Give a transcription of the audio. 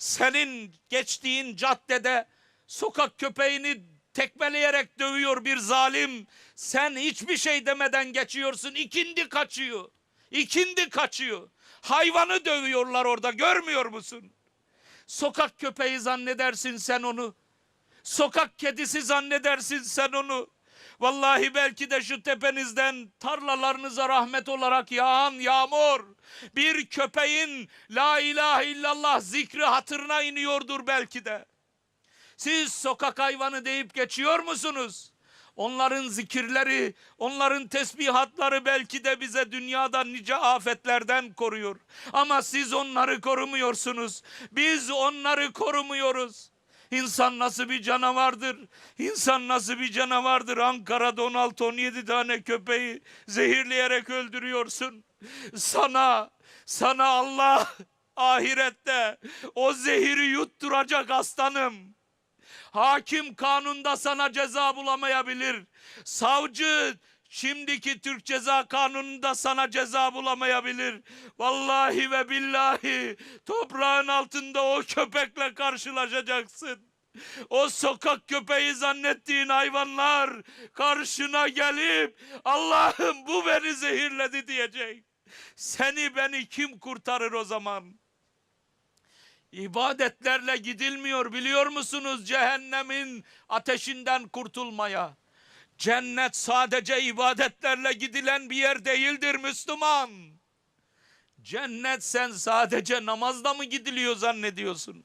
Senin geçtiğin caddede sokak köpeğini tekmeleyerek dövüyor bir zalim. Sen hiçbir şey demeden geçiyorsun. İkindi kaçıyor. İkindi kaçıyor. Hayvanı dövüyorlar orada görmüyor musun? Sokak köpeği zannedersin sen onu. Sokak kedisi zannedersin sen onu. Vallahi belki de şu tepenizden tarlalarınıza rahmet olarak yağan yağmur bir köpeğin la ilahe illallah zikri hatırına iniyordur belki de. Siz sokak hayvanı deyip geçiyor musunuz? Onların zikirleri, onların tesbihatları belki de bize dünyada nice afetlerden koruyor. Ama siz onları korumuyorsunuz. Biz onları korumuyoruz. İnsan nasıl bir canavardır? İnsan nasıl bir canavardır? Ankara'da 16-17 tane köpeği zehirleyerek öldürüyorsun. Sana, sana Allah ahirette o zehiri yutturacak aslanım. Hakim kanunda sana ceza bulamayabilir. Savcı şimdiki Türk Ceza Kanunu'nda sana ceza bulamayabilir. Vallahi ve billahi toprağın altında o köpekle karşılaşacaksın. O sokak köpeği zannettiğin hayvanlar karşına gelip Allah'ım bu beni zehirledi diyecek. Seni beni kim kurtarır o zaman? İbadetlerle gidilmiyor biliyor musunuz cehennemin ateşinden kurtulmaya. Cennet sadece ibadetlerle gidilen bir yer değildir Müslüman. Cennet sen sadece namazla mı gidiliyor zannediyorsun?